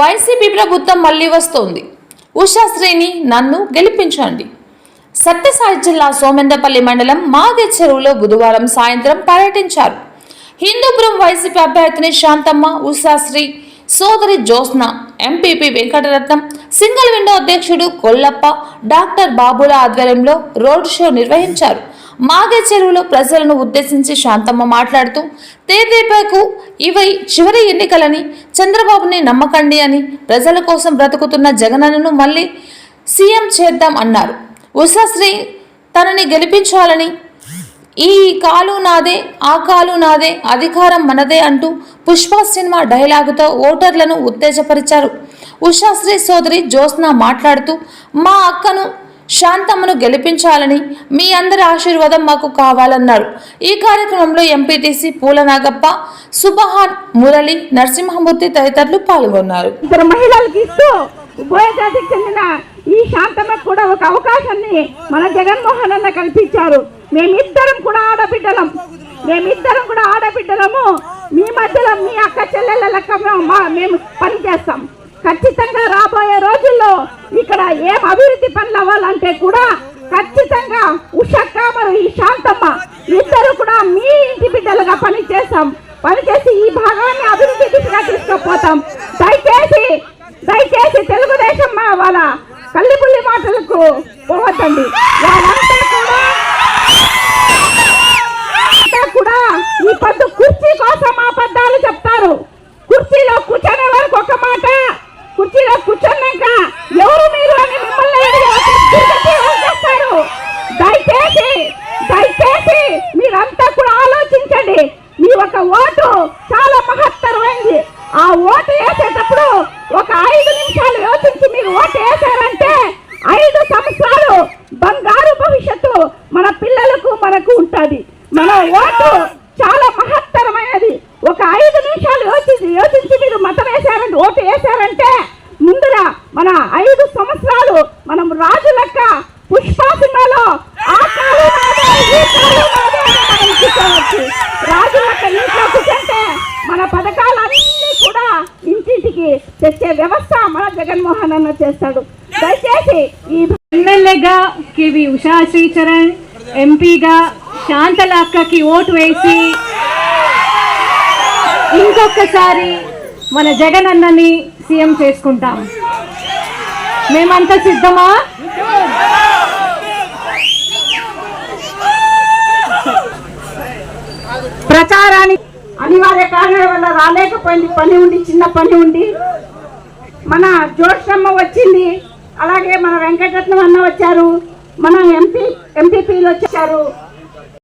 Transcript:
YCP ప్రభుత్వం మళ్ళీ వస్తోంది. ఉషాశ్రీని నన్ను గెలిపించండి. సత్యసాయి జిల్లా సోమెందపల్లి మండలం మాగే చెరువులో బుధవారం సాయంత్రం పర్యటించారు. హిందూపురం వైసీపీ అభ్యర్థిని శాంతమ్మ ఉషాశ్రీ సోదరి Jyotsna MPP Venkataratnam single window అధ్యక్షుడు కొల్లప్ప డాక్టర్ బాబుల ఆధ్వర్యంలో రోడ్ షో నిర్వహించారు. మాగే చెరువులో ప్రజలను ఉద్దేశించి శాంతమ్మ మాట్లాడుతూ తేదేపకు ఇవై చివరి ఎన్నికలని చంద్రబాబుని నమ్మకండి అని ప్రజల కోసం బ్రతుకుతున్న జగనన్నను మళ్ళీ సీఎం చేద్దాం అన్నారు. ఉషాశ్రీ తనని గెలిపించాలని ఈ కాలు నాదే ఆ కాలు నాదే అధికారం మనదే అంటూ పుష్ప సినిమా డైలాగుతో ఓటర్లను ఉత్తేజపరిచారు. ఉషాశ్రీ సోదరి జ్యోత్స్న మాట్లాడుతూ మా అక్కను శాంతమ్మను గెలిపించాలని మీ అందరి ఆశీర్వాదం మాకు కావాలన్నారు. ఈ కార్యక్రమంలో ఎంపీటీసీ పూల నాగప్ప సుబహాన్ మురళి నరసింహమూర్తి తదితరులు పాల్గొన్నారు. ఇద్దరు మహిళలకు ఇస్తూ ఉభయ చెందిన ఈ శాంతమ్మకు కూడా ఒక అవకాశాన్ని మన జగన్మోహన్ అన్న కల్పించారు. మేమిద్దరం కూడా ఆడబిడ్డలం. మేమిద్దరం కూడా ఆడబిడ్డలము. మీ మధ్యలో మీ అక్క చెల్లెళ్ళ లెక్క మేము మేము పని చేస్తాం ఖచ్చితంగా రాబోయే రోజుల్లో ఇక్కడ ఏం అభివృద్ధి పనులు అవ్వాలంటే కూడా ఖచ్చితంగా ఉషక్క మరియు ఈ శాంతమ్మ ఇద్దరు కూడా మీ ఇంటి బిడ్డలుగా పని చేస్తాం పనిచేసి ఈ భాగాన్ని అభివృద్ధి దిశగా తీసుకుపోతాం. దయచేసి దయచేసి తెలుగుదేశం మా వాళ్ళ కల్లిపుల్లి మాటలకు పోవద్దండి. వాళ్ళంతా కూడా ఈ ఇక్కడ కూర్చున్నాక ఎవరు మీరు అని మిమ్మల్ని చేస్తారు? దయచేసి దయచేసి మీరంతా కూడా ఆలోచించండి. మీ ఒక ఓటు చాలా మహత్తరమైంది. ఆ ఓటు వేసేటప్పుడు ఒక ఐదు నిమిషాలు యోచించి మీరు ఓటు వేసారంటే ఐదు సంవత్సరాలు బంగారు భవిష్యత్తు మన పిల్లలకు మనకు ఉంటుంది. మన ఓటు చాలా మహత్తరమైనది. ఒక ఐదు నిమిషాలు యోచించి యోచించి మీరు మతం వేశారంటే ఓటు వేశారంటే ముందుగా మన ఐదు సంవత్సరాలు మనం రాజు లెక్క పుష్ప సినిమాలో ఆ కాలు నాదే, ఈ కాలు నాదే అని మనం రాజు లెక్క ఇంట్లో కూర్చుంటే మన పథకాలన్నీ కూడా ఇంటింటికి తెచ్చే వ్యవస్థ మన జగన్మోహన్ అన్న చేస్తాడు. దయచేసి ఈ ఎమ్మెల్యేగా కేవి ఉషా శ్రీచరణ్ ఎంపీగా శాంతలక్కకి ఓటు వేసి ఇంకొకసారి మన జగన్ అన్నని సీఎం చేసుకుంటాం. మేమంతా సిద్ధమా? అనివార్య కారణాల వల్ల రాలేకపోయింది. పని ఉండి చిన్న పని ఉండి. మన జోష్రమ్మ వచ్చింది. అలాగే మన వెంకటరత్నం అన్న వచ్చారు. మన ఎంపీ ఎంపీపీలు వచ్చారు.